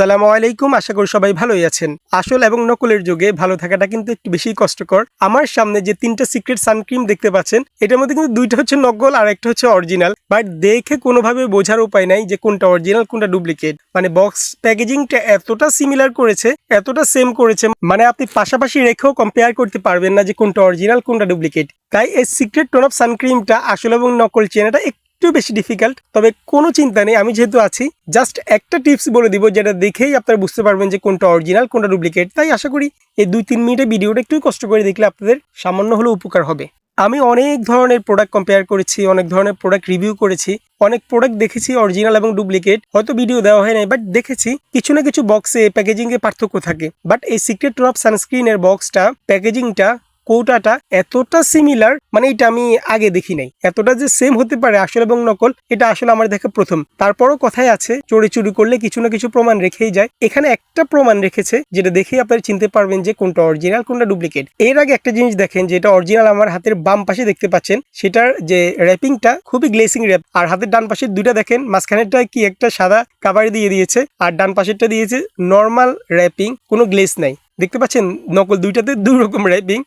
আসসালামু আলাইকুম, আশা করি সবাই ভালোই আছেন। আসল এবং নকলের যুগে ভালো থাকাটা কিন্তু একটু বেশি কষ্টকর। আমার সামনে যে তিনটা সিক্রেট সানক্রিম দেখতে পাচ্ছেন, এটার মধ্যে কিন্তু দুইটা হচ্ছে নকল আর একটা হচ্ছে অরিজিনাল বাট দেখে কোনোভাবে বোঝার উপায় নাই যে কোনটা অরিজিনাল কোনটা ডুপ্লিকেট মানে বক্স প্যাকেজিংটা এতটা সিমিলার করেছে, এতটা সেম করেছে মানে আপনি পাশাপাশি রেখেও কম্পেয়ার করতে পারবেন না যে কোনটা অরিজিনাল কোনটা ডুপ্লিকেট তাই এই সিক্রেট টোন অফ সানক্রিমটা আসল এবং নকল চেনাটা একটু বেশি ডিফিকাল্ট তবে কোনো চিন্তা নেই, আমি যেহেতু আছি জাস্ট একটা টিপস বলে দিব যেটা দেখেই আপনারা বুঝতে পারবেন যে কোনটা অরিজিনাল কোনটা ডুপ্লিকেট তাই আশা করি এই দুই তিন মিনিটের ভিডিওটা একটু কষ্ট করে দেখলে আপনাদের সামান্য হলেও উপকার হবে। আমি অনেক ধরনের প্রোডাক্ট কম্পেয়ার করেছি, অনেক ধরনের প্রোডাক্ট রিভিউ করেছি, অনেক প্রোডাক্ট দেখেছি অরিজিনাল এবং ডুপ্লিকেট হয়তো ভিডিও দেওয়া হয় নাই বাট দেখেছি কিছু না কিছু বক্সে প্যাকেজিং এ পার্থক্য থাকে। বাট এই সিক্রেট টপ সানস্ক্রিনের বক্সটা প্যাকেজিংটা কৌটাটা এতটা সিমিলার মানে এটা আমি আগে দেখি নাই। এতটা যে সেম হতে পারে আসল এবং নকল, এটা আসলে আমার দেখা প্রথম। তারপরও কথাই আছে, চোরি চুরি করলে কিছু না কিছু প্রমাণ রেখেই যায়। এখানে একটা প্রমাণ রেখেছে, যেটা দেখেই আপনারা চিনতে পারবেন যে কোনটা অরিজিনাল কোনটা ডুপ্লিকেট এর আগে একটা জিনিস দেখেন, যেটা অরিজিনাল আমার হাতের বাম পাশে দেখতে পাচ্ছেন, সেটার যে র্যাপিংটা খুবই গ্লেসিং র্যাপ আর হাতের ডান পাশের দুইটা দেখেন, মাঝখানেরটা কি একটা সাদা কাভার দিয়ে দিয়েছে, আর ডান পাশেরটা দিয়েছে নর্মাল র্যাপিং কোনো গ্লেস নাই। দেখতে পাচ্ছেন, নকল দুইটাতে দুই রকম র্যাপিং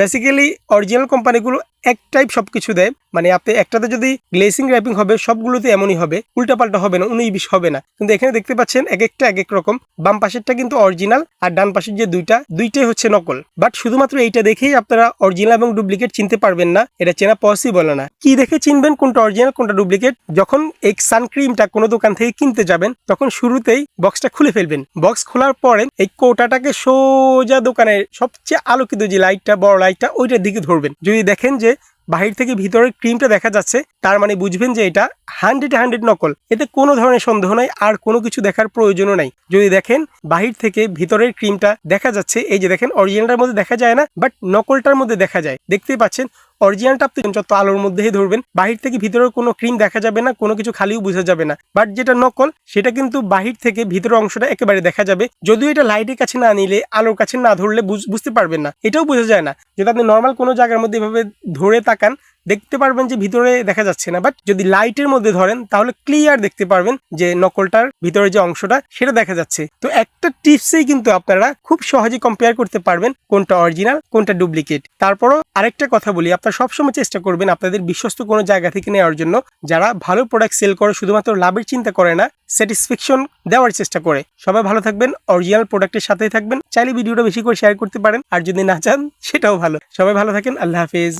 বেসিক্যালি অরিজিনাল কোম্পানিগুলো এক টাইপ সব কিছু দেয়। মানে আপনি একটাতে যদি গ্লেসিং র্যাপিং হবে, সবগুলোতে এমনই হবে, উল্টাপাল্টা হবে না বিশ হবে না। কিন্তু এখানে দেখতে পাচ্ছেন এক একটা এক এক রকম, বাম পাশেরটা কিন্তু অরিজিনাল আর ডান পাশের যে দুইটা, দুইটাই হচ্ছে নকল। বাট শুধুমাত্র এইটা দেখেই আপনারা অরিজিনাল এবং ডুপ্লিকেট চিনতে পারবেন না, এটা চেনা পসিবল না। কি দেখে চিনবেন কোনটা অরিজিনাল কোনটা ডুপ্লিকেট যখন এই সানক্রিমটা কোনো দোকান থেকে কিনতে যাবেন, তখন শুরুতেই বক্সটা খুলে ফেলবেন। বক্স খোলার পরে এই কোটাটাকে সোজা দোকানের সবচেয়ে আলোকিত যে লাইটটা বড় লাইটটা ওইটার দিকে ধরবেন। যদি দেখেন যে বাহির থেকে ভিতরের ক্রিমটা দেখা যাচ্ছে, তার মানে বুঝবেন যে এটা হান্ড্রেড হান্ড্রেড নকল। এতে কোনো ধরনের সন্দেহ নাই, আর কোনো কিছু দেখার প্রয়োজনও নাই। যদি দেখেন বাহির থেকে ভিতরের ক্রিমটা দেখা যাচ্ছে, এই যে দেখেন অরিজিনালটার মধ্যে দেখা যায় না বাট নকলটার মধ্যে দেখা যায়। দেখতেই পাচ্ছেন অরিজিনালটা আপনি যত আলোর মধ্যেই ধরবেন, বাহির থেকে ভিতরের কোনো ক্রিম দেখা যাবে না, কোনো কিছু খালিও বোঝা যাবে না। বাট যেটা নকল, সেটা কিন্তু বাহির থেকে ভিতরের অংশটা একেবারে দেখা যাবে। যদিও এটা লাইটের কাছে না নিলে, আলোর কাছে না ধরলে বুঝ- বুঝতে পারবেন না। এটাও বোঝা যায় না। যদি আপনি নর্মাল কোনো জায়গার মধ্যে এভাবে ধরে তাকান দেখতে পারবেন যে ভিতরে দেখা যাচ্ছে না বাট যদি লাইটের মধ্যে ধরেন, তাহলে ক্লিয়ার দেখতে পারবেন যে নকলটার ভিতরে যে অংশটা, সেটা দেখা যাচ্ছে। তো একটা টিপসেই কিন্তু আপনারা খুব সহজে কম্পেয়ার করতে পারবেন কোনটা অরিজিনাল কোনটা ডুপ্লিকেট তারপরও আরেকটা কথা বলি, আপনারা সবসময় চেষ্টা করবেন আপনাদের বিশ্বস্ত কোনো জায়গা থেকে নেওয়ার জন্য যারা ভালো প্রোডাক্ট সেল করে, শুধুমাত্র লাভের চিন্তা করে না স্যাটিসফ্যাকশন দেওয়ার চেষ্টা করে। সবাই ভালো থাকবেন অরিজিনাল প্রোডাক্টের সাথেই থাকবেন। চাইলে ভিডিওটা বেশি করে শেয়ার করতে পারেন, আর যদি না চান, সেটাও ভালো। সবাই ভালো থাকেন, আল্লাহ হাফেজ।